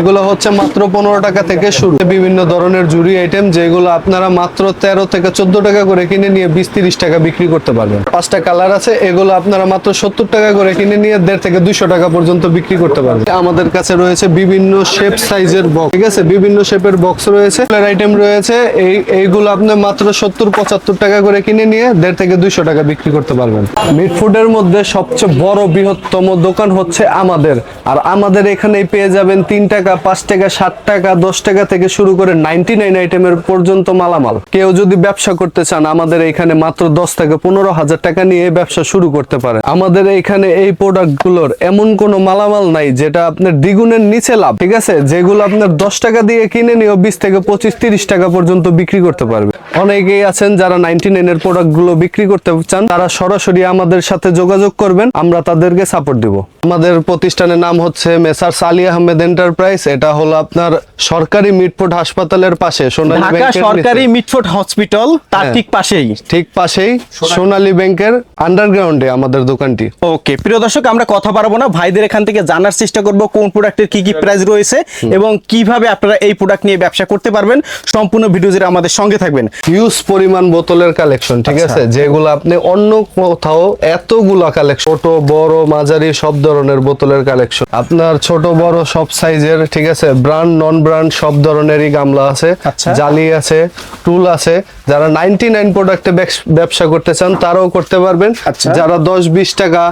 এগুলো হচ্ছে মাত্র পনেরো টাকা থেকে শুরু। বিভিন্ন ধরনের জুড়ি আইটেম যেগুলো আপনারা মাত্র তেরো থেকে চোদ্দ টাকা করে কিনে নিয়ে বিশ তিরিশ টাকা বিক্রি করতে পারবেন। পাঁচটা কালার আছে, এগুলো আপনারা মাত্র সত্তর টাকা করে কিনে নিয়ে দেড় থেকে দুইশো টাকা পর্যন্ত বিক্রি করতে পারবেন। আমাদের কাছে রয়েছে বিভিন্ন শেপ সাইজের বক্স ঠিক আছে? বিভিন্ন শেপের বক্স রয়েছে আইটেম রয়েছে, এই, এইগুলো আপনি মাত্র সত্তর, পঁচাত্তর টাকা করে কিনে নিয়ে দেড় থেকে দুইশো টাকা বিক্রি করতে পারবেন। মিট ফুডের মধ্যে সবচেয়ে বড় বৃহত্তম দোকান হচ্ছে আমাদের, আর আমাদের এখানেই পেয়ে যাবেন তিন টাকা, পাঁচ টাকা, সাত টাকা, দশ টাকা থেকে শুরু করে নাইনটি নাইন আইটেমের পর্যন্ত মালামাল। কেউ যদি ব্যবসা করতে চান, আমাদের এখানে মাত্র দশ থেকে পনেরো হাজার টাকা নিয়ে ব্যবসা শুরু করতে পারে। আমাদের এখানে এই প্রোডাক্টগুলোর এমন কোনো মালামাল নাই, যেটা আপনার দ্বিগুণের নিচে লাভ, ঠিক আছে? যেগুলো আপনার দশ টাকা দিয়ে কিনে নিয়েও বিশ থেকে পঁচিশ, তিরিশ টাকা পর্যন্ত বিক্রি করতে পারবে। অনেকেই আছেন যারা নাইনটি নাইনের প্রোডাক্টগুলো বিক্রি করতে চান, তারা সরাসরি আমাদের সাথে যোগাযোগ করবেন, আমরা তাদেরকে সাপোর্ট দিব। আমাদের প্রতিষ্ঠানের নাম হচ্ছে মেসার সালি আহমেদ এন্টারপ্রাইজ এটা হলো আপনার সরকারি মিটফুট হাসপাতালের পাশে সোনালী ঢাকা ব্যাংকের সরকারি মিটফোর্ড হসপিটাল তার হ্যাঁ। ঠিক পাশেই। ঠিক পাশেই সোনালী ব্যাংকের আন্ডারগ্রাউন্ডে আমাদের দোকানটি। ওকে প্রিয় দর্শক আমরা কথা পারব না। ভাইদের এখান থেকে জানার চেষ্টা করব কোন প্রোডাক্টের কি কি প্রাইস রয়েছে এবং কীভাবে আপনারা এই প্রোডাক্ট নিয়ে ব্যবসা করতে পারবেন। সম্পূর্ণ ভিডিও জুড়ে আমাদের সঙ্গে থাকবেন। হিউজ পরিমাণ বোতলের কালেকশন ঠিক আচ্ছা। আছে? যেগুলো আপনি অন্য কোথাও এতগুলা কালেকশন ছোট বড় মাঝারি সব ধরনের বোতলের কালেকশন আপনার ছোট বড় সব সাইজের ঠিক আছে ব্র্যান্ড নন ব্র্যান্ড সব ধরনেরই গামলা আছে আচ্ছা। জালি আছে টুল আছে। যারা নাইনটি নাইন প্রোডাক্টে ব্যবসা করতে চান তারাও করতে পারবেন। আচ্ছা। যারা দশ বিশ টাকা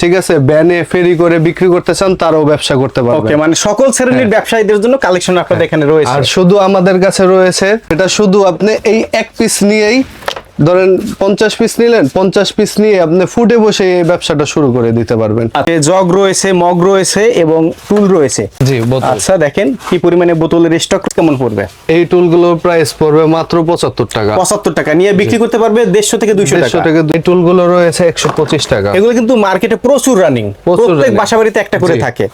ঠিক আছে ব্যানে ফেরি করে বিক্রি করতে চান তারাও ব্যবসা করতে ওকে মানে সকল শ্রেণির ব্যবসায়ীদের জন্য কালেকশন আপনাদের এখানে রয়েছে। আর শুধু আমাদের কাছে রয়েছে এটা শুধু আপনি এই এক পিস নিয়েই ধরেন পঞ্চাশ পিস নিলেন পঞ্চাশ পিস নিয়ে আপনি ফুটে বসে এই ব্যবসাটা শুরু করে দিতে পারবেন। জগ রয়েছে মগ রয়েছে এবং টুল রয়েছে। জি আচ্ছা দেখেন কি পরিমাণে বোতলের স্টক কেমন পড়বে? এই টুলগুলোর প্রাইস পড়বে মাত্র পঁচাত্তর টাকা। পঁচাত্তর টাকা নিয়ে বিক্রি করতে পারবে দেড়শো থেকে দুইশো টাকা। টাকা এই টুলগুলো রয়েছে একশো পঁচিশ টাকা। এগুলো কিন্তু মার্কেটে প্রচুর রানিং প্রত্যেক বাসা বাড়িতে একটা করে থাকে।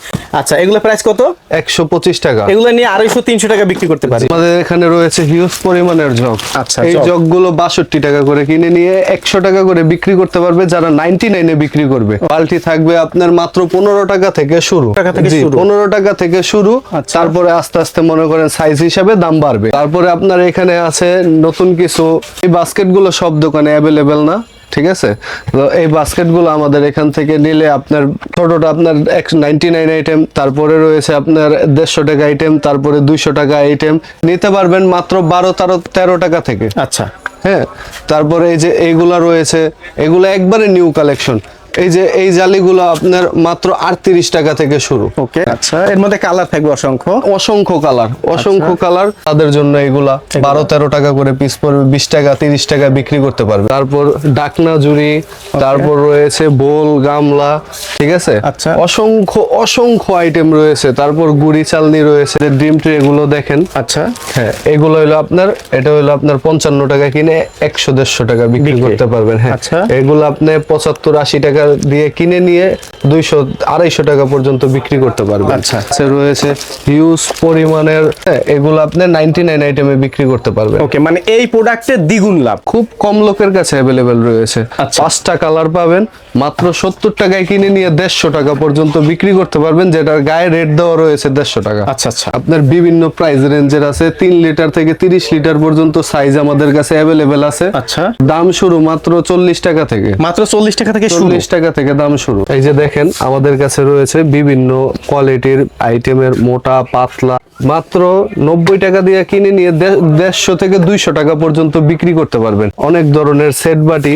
আচ্ছা এগুলো প্রাইস কত? একশো পঁচিশ টাকা। এগুলো নিয়ে আড়াইশো তিনশো টাকা বিক্রি করতে পারে আমাদের এখানে রয়েছে হিউজ পরিমাণের জগ। আচ্ছা, এই জগ। জগগুলো বাষট্টি টাকা করে কিনে নিয়ে একশো টাকা করে বিক্রি করতে পারবে যারা নাইনটি নাইনে বিক্রি করবে। বালতি থাকবে আপনার মাত্র পনেরো টাকা থেকে টাকা শুরু। পনেরো টাকা থেকে শুরু। আচ্ছা। তারপরে আস্তে আস্তে মনে করেন সাইজ হিসাবে দাম বাড়বে। তারপরে আপনার এখানে আছে নতুন কিছু। এই বাস্কেটগুলো সব দোকানে অ্যাভেলেবেল না ঠিক আছে? তো এই বাস্কেটগুলো আমাদের এখান থেকে নিলে আপনার ছোটটা আপনার এক নাইনটি নাইন আইটেম তারপরে রয়েছে আপনার দেড়শো টাকা আইটেম তারপরে দুইশো টাকা আইটেম নিতে পারবেন মাত্র বারো তেরো তেরো টাকা থেকে। আচ্ছা। হ্যাঁ তারপরে এই যে এগুলা রয়েছে এগুলো একবারে নিউ কালেকশন এই যে এই জালিগুলো আপনার মাত্র আটত্রিশ টাকা থেকে শুরু। ওকে আচ্ছা এর মধ্যে কালার থাকবে অসংখ্য। অসংখ্য কালার অসংখ্য কালার। তাদের জন্য এগুলা বারো তেরো টাকা করে পিস পড়বে বিশ টাকা তিরিশ টাকা বিক্রি করতে পারবে। তারপর ডাকনা জুড়ি তারপর রয়েছে বোল গামলা ঠিক আছে? আচ্ছা। অসংখ্য অসংখ্য আইটেম রয়েছে। তারপর গুড়ি চালনি রয়েছে ড্রিম ট্রি এগুলো দেখেন। আচ্ছা। হ্যাঁ এগুলো হলো আপনার এটা হলো আপনার পঞ্চান্ন টাকা কিনে একশো দেড়শো টাকা বিক্রি বিক্রি। করতে পারবেন হ্যাঁ। আচ্ছা। এগুলো আপনি পঁচাত্তর আশি টাকা দিয়ে কিনে নিয়ে দুইশো আড়াইশো টাকা পর্যন্ত বিক্রি করতে পারবেন। আচ্ছা। রয়েছে হিউজ পরিমাণের এগুলো আপনি নাইনটি নাইন আইটেমে বিক্রি করতে পারবেন। ওকে মানে এই প্রোডাক্টের দ্বিগুণ লাভ। খুব কম লোকের কাছে অ্যাভেলেবেল রয়েছে। আচ্ছা। পাঁচটা কালার পাবেন মাত্র সত্তর টাকায় কিনে নিয়ে দেড়শো টাকা পর্যন্ত বিক্রি করতে পারবেন যেটার গায়ে রেট দেওয়া রয়েছে দেড়শো টাকা। আচ্ছা আচ্ছা। আপনার বিভিন্ন প্রাইস রেঞ্জের আছে তিন লিটার থেকে তিরিশ লিটার পর্যন্ত সাইজ আমাদের কাছে অ্যাভেলেবেল আছে। আচ্ছা। দাম শুরু মাত্র চল্লিশ টাকা থেকে। মাত্র চল্লিশ টাকা থেকে চল্লিশ টাকা থেকে দাম শুরু। এই যে দেখেন আমাদের কাছে রয়েছে বিভিন্ন কোয়ালিটির আইটেমের মোটা পাতলা মাত্র নব্বই টাকা দিয়ে কিনে নিয়ে দেড়শো থেকে দুইশো টাকা পর্যন্ত বিক্রি করতে পারবেন। অনেক ধরনের সেট বাটি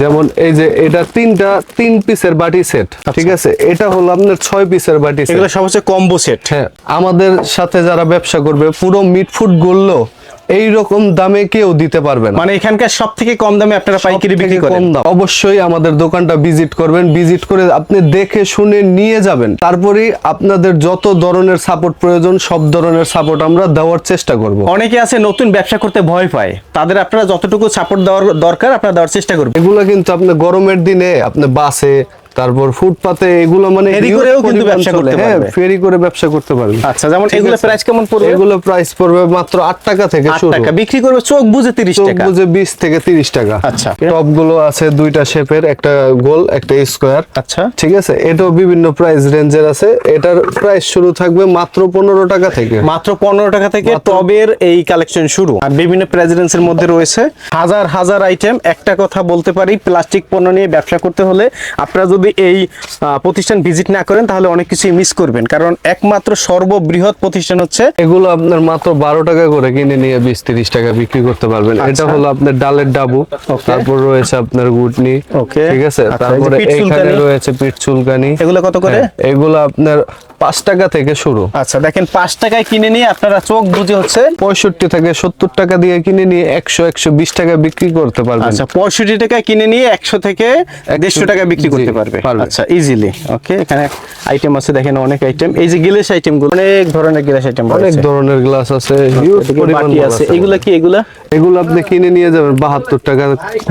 যেমন এই যে এটা তিনটা তিন পিসের বাটি সেট ঠিক আছে? এটা হলো আপনার ছয় পিসের বাটি সেট। এগুলো সব হচ্ছে কম্বো সেট। হ্যাঁ আমাদের সাথে যারা ব্যবসা করবে পুরো মিট ফুড গড়লেও এই রকম দামে কেউ দিতে পারবে না। মানে এখানকার সব থেকে কম দামে আপনারা পাইকারি বিক্রি করেন? কম দাম। অবশ্যই আমাদের দোকানটা ভিজিট করবেন। ভিজিট করে আপনি দেখে শুনে নিয়ে যাবেন। তারপরে আপনাদের যত ধরনের সাপোর্ট প্রয়োজন সব ধরনের সাপোর্ট আমরা দেওয়ার চেষ্টা করব। অনেকে আছে নতুন ব্যবসা করতে ভয় পায়। তাদের আপনারা যতটুকু সাপোর্ট দেওয়ার দরকার আপনারা দেওয়ার চেষ্টা করবেন। এগুলো কিন্তু আপনি গরমের দিনে আপনি বাসে তারপর ফুটপাতে এগুলো মানে ফেরি করেও কিন্তু ব্যবসা। করতে হ্যাঁ পারবে। ফেরি করে ব্যবসা করতে পারবে। আচ্ছা যেমন এগুলো প্রাইস কেমন পড়বে? এগুলো প্রাইস পড়বে মাত্র আট টাকা থেকে শুরু। টাকা। বিক্রি করবে চোখ বুঝে তিরিশ চোখ টাকা। বুঝে বিশ থেকে তিরিশ টাকা। আচ্ছা। টপগুলো আছে দুইটা শেপের একটা গোল একটা স্কোয়ার। আচ্ছা। ঠিক আছে? এটাও বিভিন্ন প্রাইস রেঞ্জের আছে। এটার প্রাইস শুরু থাকবে মাত্র পনেরো টাকা থেকে। মাত্র পনেরো টাকা থেকে টবের এই কালেকশন শুরু। আর বিভিন্ন প্রেসিডেন্সের মধ্যে রয়েছে। হাজার হাজার আইটেম একটা কথা বলতে পারি প্লাস্টিক পণ্য নিয়ে ব্যবসা করতে হলে আপনারা যদি এই প্রতিষ্ঠান ভিজিট না করেন তাহলে অনেক কিছুই মিস করবেন। কারণ একমাত্র সর্ববৃহৎ প্রতিষ্ঠান হচ্ছে এগুলো আপনার মাত্র বারো টাকা করে কিনে নিয়ে বিশ তিরিশ টাকা বিক্রি করতে পারবেন। আচ্ছা। এটা হলো আপনার ডালের ডাবু। তারপর রয়েছে আপনার গুটনি. ঠিক আছে? আচ্ছা, তারপরে এখানে রয়েছে পিঠ চুলকানি। এগুলো কত করে? হ্যাঁ, এগুলো আপনার পাঁচ টাকা থেকে শুরু। আচ্ছা দেখেন পাঁচ টাকায় কিনে নিয়ে আপনারা চোখ বুঝে হচ্ছে পঁয়ষট্টি থেকে সত্তর টাকা দিয়ে কিনে নিয়ে একশো একশো বিশ টাকা বিক্রি করতে পারবেন। আচ্ছা পঁয়ষট্টি টাকায় কিনে নিয়ে একশো থেকে দেড়শো টাকা বিক্রি করতে জি, পারবে। আচ্ছা ইজিলি ওকে এখানে আইটেম আছে দেখেন অনেক আইটেম এই যে গিলেস আইটেমগুলো অনেক ধরনের গিলেস আইটেম অনেক ধরনের গ্লাস আছে হিউজ পরিমাণ আছে। এগুলা কি এগুলা? এগুলো আপনি কিনে নিয়ে যাবেন বাহাত্তর টাকা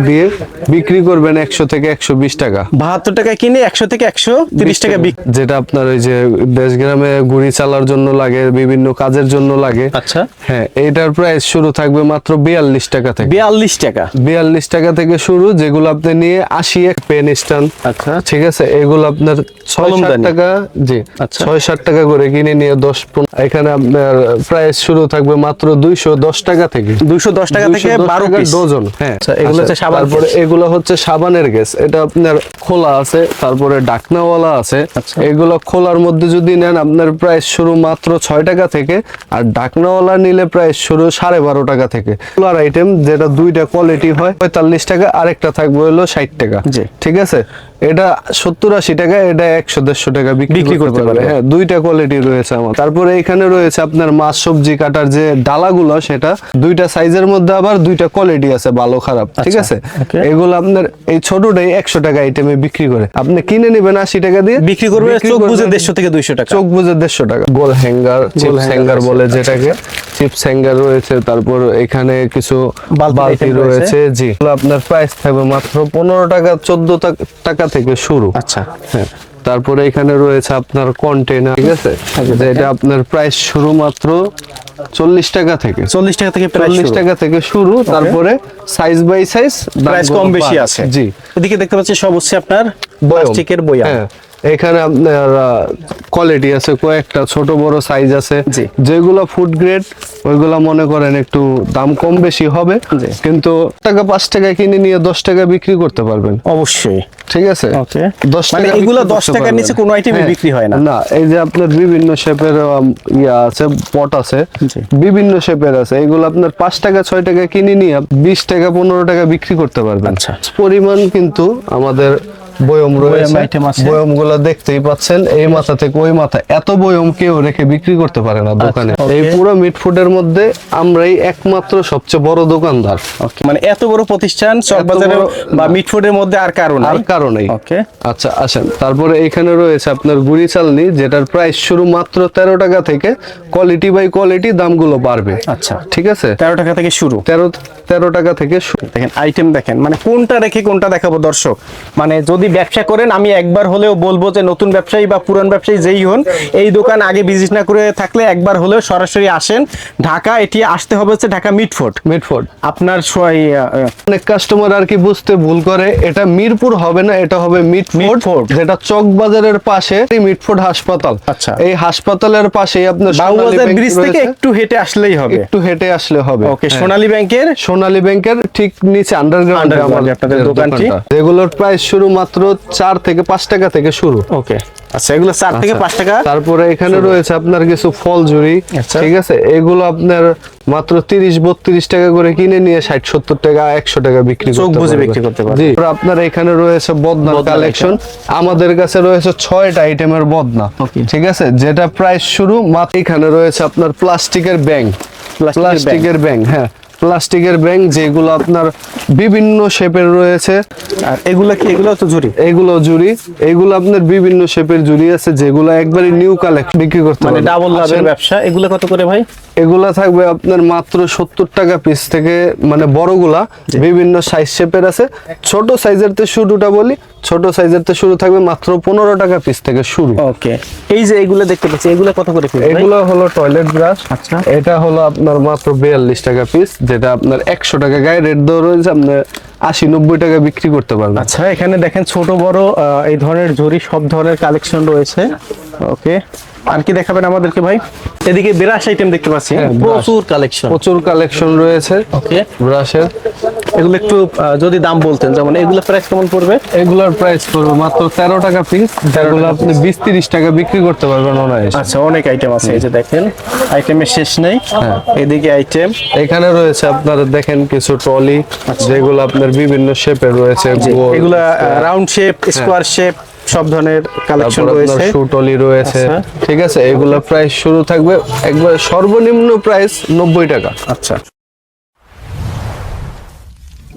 দিয়ে। বিক্রি করবেন একশো থেকে একশো বিশ টাকা। বাহাত্তর টাকা কিনে একশো থেকে একশো তিরিশ টাকা বিক্রি। যেটা আপনার ওই যে দেশগ্রামে গুড়ি চালার জন্য লাগে বিভিন্ন কাজের জন্য লাগে। আচ্ছা। হ্যাঁ এইটার প্রাইস শুরু থাকবে মাত্র বিয়াল্লিশ টাকা থেকে। বিয়াল্লিশ টাকা। বিয়াল্লিশ টাকা থেকে শুরু যেগুলো আপনি নিয়ে আশি এক পেন স্ট্যান্ড আচ্ছা। ঠিক আছে এগুলো আপনার ছয় ষাট টাকা জি আচ্ছা। ছয় ষাট টাকা করে কিনে নিয়ে দশ এখানে আপনার প্রাইস শুরু থাকবে মাত্র দুইশো দশ টাকা থেকে। দুইশো দশ টাকা থেকে বারো ডজন। হ্যাঁ আচ্ছা, এগুলো হচ্ছে সাবান তারপরে এগুলো হচ্ছে সাবানের গ্যাস এটা আপনার খোলা আছে তারপরে ডাকনাওয়ালা আছে। আচ্ছা। এগুলো খোলার মধ্যে যদি নেন আপনার প্রাইস শুরু মাত্র ছয় টাকা থেকে আর ডাকনাওয়ালা নিলে প্রাইস শুরু সাড়ে বারো টাকা থেকে। খোলার আইটেম যেটা দুইটা কোয়ালিটি হয় পঁয়তাল্লিশ টাকা আরেকটা থাকবে হলো ষাট টাকা। জি। ঠিক আছে? এটা সত্তর আশি টাকা এটা একশো দেড়শো টাকা বিক্রি করতে পারবে। হ্যাঁ দুইটা কোয়ালিটি রয়েছে আমার। তারপরে এখানে রয়েছে আপনার মাছ সবজি কাটার যে ডালাগুলো সেটা দুইটা সাইজের মধ্যে আবার দুইটা কোয়ালিটি আছে ভালো খারাপ ঠিক আচ্ছা, আছে? এগুলো আপনার এই ছোটটাই একশো টাকা আইটেমে বিক্রি করে। আপনি কিনে নেবেন আশি টাকা দিয়ে বিক্রি করবে চোখ বুঝে দেড়শো থেকে দুইশো টাকা। চোখ বুঝে দেড়শো টাকা। গোল হ্যাঙ্গার চিপস হ্যাঙ্গার বলে আচ্ছা, যেটাকে। চিপস হ্যাঙ্গার রয়েছে তারপর এখানে কিছু বালতি বালতি রয়েছে। জি। আপনার প্রাইস থাকবে মাত্র পনেরো টাকা চোদ্দ টাকা থেকে শুরু। আচ্ছা। হ্যাঁ। তারপরে এখানে রয়েছে আপনার কন্টেনার ঠিক আছে? যেটা আপনার প্রাইস শুরু মাত্র চল্লিশ টাকা থেকে। চল্লিশ টাকা থেকে চল্লিশ টাকা থেকে শুরু তারপরে সাইজ বাই সাইজ প্রাইস কম বেশি আছে। জি। এদিকে দেখতে পাচ্ছি সব হচ্ছে আপনার। প্লাস্টিকের বইয়া হ্যাঁ। এখানে আপনার কোয়ালিটি আছে কয়েকটা ছোট বড় সাইজ আছে। যেগুলো ফুড গ্রেড ওইগুলো মনে করেন একটু দাম কম বেশি হবে। কিন্তু টাকা পাঁচ টাকা কিনে নিয়ে দশ টাকা বিক্রি করতে পারবেন। অবশ্যই। ঠিক আছে? দশ মানে টাকা এগুলো 10 টাকার নিচে কোনো ই হ্যাঁ। বিক্রি হয় না। না এই যে আপনার বিভিন্ন শেপের ইয়া আছে পট আছে। বিভিন্ন শেপের আছে। এগুলো আপনার পাঁচ টাকা ছয় টাকা কিনে নিয়ে বিশ টাকা পনেরো টাকা বিক্রি করতে পারবেন। আচ্ছা। পরিমাণ কিন্তু আমাদের বয়ম রয়েছে। item বয়মগুলা দেখতেই পাচ্ছেন। এই মাথা থেকে ওই মাথা এত বয়ম কেউ রেখে বিক্রি করতে পারে না দোকানে। আচ্ছা, এই পুরো মিট ফুডের মধ্যে আমরাই একমাত্র সবচেয়ে বড় দোকানদার। মানে এত বড় প্রতিষ্ঠান চকবাজারে বা মিটফুডের মধ্যে আর কারও আর নাই? কারণেই ওকে আচ্ছা আসেন। তারপরে এখানে রয়েছে আপনার গুড়ি চালনি যেটার প্রাইস শুরু মাত্র তেরো টাকা থেকে কোয়ালিটি বাই কোয়ালিটি দামগুলো বাড়বে। আচ্ছা। ঠিক আছে? তেরো টাকা থেকে শুরু। তেরো তেরো টাকা থেকে শুরু। দেখেন আইটেম দেখেন। মানে কোনটা রেখে কোনটা দেখাবো দর্শক? মানে যদি ব্যবসা করেন আমি একবার হলেও বলব যে নতুন ব্যবসায়ী বা পুরান ব্যবসায়ী যেই হন এই দোকান আগে ভিজিট না করে থাকলে একবার হলেও সরাসরি আসেন। ঢাকা এটি আসতে হবে হচ্ছে ঢাকা মিটফোর্ট মিটফোর্ড আপনার অনেক কাস্টমার আর কি বুঝতে ভুল করে। এটা মিরপুর হবে না এটা হবে মিটফোর্ড। যেটা চক বাজারের পাশে এই মিটফোর্ড হাসপাতাল। আচ্ছা। এই হাসপাতালের পাশেই আপনার ব্রিজ থেকে একটু হেঁটে আসলেই হবে। একটু হেঁটে আসলে হবে। ওকে হ্যাঁ। সোনালী ব্যাংকের সোনালী ব্যাংকের ঠিক নিচে আন্ডারগ্রাউন্ড আপনাদের দোকানটি। যেগুলোর প্রাইস শুরু মাত্র চার থেকে পাঁচ টাকা থেকে শুরু। ওকে। আচ্ছা এগুলো চার থেকে আচ্ছা, পাঁচ টাকা? তারপরে এখানে রয়েছে আপনার কিছু ফল ঝুরি আচ্ছা। ঠিক আছে? এগুলো আপনার মাত্র তিরিশ বত্রিশ টাকা করে কিনে নিয়ে ষাট সত্তর টাকা একশো টাকা বিক্রি করতে বিক্রি করতে পারবেন। আপনার এখানে রয়েছে বদনার বদনার কালেকশন আমাদের কাছে রয়েছে ছয়টা আইটেমের বদনা ঠিক আছে? যেটা প্রাইস শুরু মাত্র এখানে রয়েছে আপনার প্লাস্টিকের ব্যাংক প্লাস্টিকের ব্যাংক হ্যাঁ। প্লাস্টিকের ব্যাংক যেগুলো আপনার বিভিন্ন শেপের রয়েছে। আর এগুলো কি? এগুলো তো ঝুরি এগুলো জুড়ি। এগুলো আপনার বিভিন্ন শেপের জুড়ি আছে যেগুলো একবারে নিউ কালেকশন বিক্রি করতে মানে ডাবল লাভের ব্যবসা। এগুলো কত করে ভাই? এগুলো থাকবে আপনার মাত্র সত্তর টাকা পিস থেকে মানে বড়গুলা বিভিন্ন সাইজ শেপের আছে। ছোট সাইজের তে শুরুটা বলি ছোট সাইজের তো শুরু থাকবে মাত্র পনেরো টাকা পিস থেকে শুরু। ওকে। এই যে এগুলো দেখতে পাচ্ছি এগুলো কত করে পিস এগুলো হলো টয়লেট ব্রাশ আচ্ছা। এটা হলো আপনার মাত্র বিয়াল্লিশ টাকা পিস যেটা আপনার একশো টাকা গায়ে রেট দেওয়া রয়েছে আপনার আশি নব্বই টাকা বিক্রি করতে পারবেন। আচ্ছা এখানে দেখেন ছোট বড় এই ধরনের ঝুড়ি সব ধরনের কালেকশন রয়েছে। ওকে। আর কি দেখাবেন আমাদেরকে ভাই? এদিকে ব্রাশ আইটেম দেখতে পাচ্ছি হ্যাঁ, প্রচুর কালেকশন প্রচুর কালেকশন রয়েছে ওকে। ব্রাশের এগুলো একটু যদি দাম বলতেন যেমন এগুলো প্রাইস কেমন পড়বে? এগুলোর প্রাইস পড়বে মাত্র তেরো টাকা পিস যেগুলো আপনি বিশ তিরিশ টাকা বিক্রি করতে পারবেন অনায়াসে। আচ্ছা অনেক আইটেম আছে এই যে দেখেন আইটেমের শেষ নেই হ্যাঁ। এদিকে আইটেম এখানে রয়েছে আপনার দেখেন কিছু ট্রলি যেগুলো আপনার বিভিন্ন শেপের রয়েছে গোল, এগুলা রাউন্ড শেপ স্কোয়ার শেপ সব ধরনের কালেকশন রয়েছে আপনার শু টলি রয়েছে। আচ্ছা। ঠিক আছে এগুলো প্রাইস শুরু থাকবে একবার সর্বনিম্ন প্রাইস নব্বই টাকা। আচ্ছা।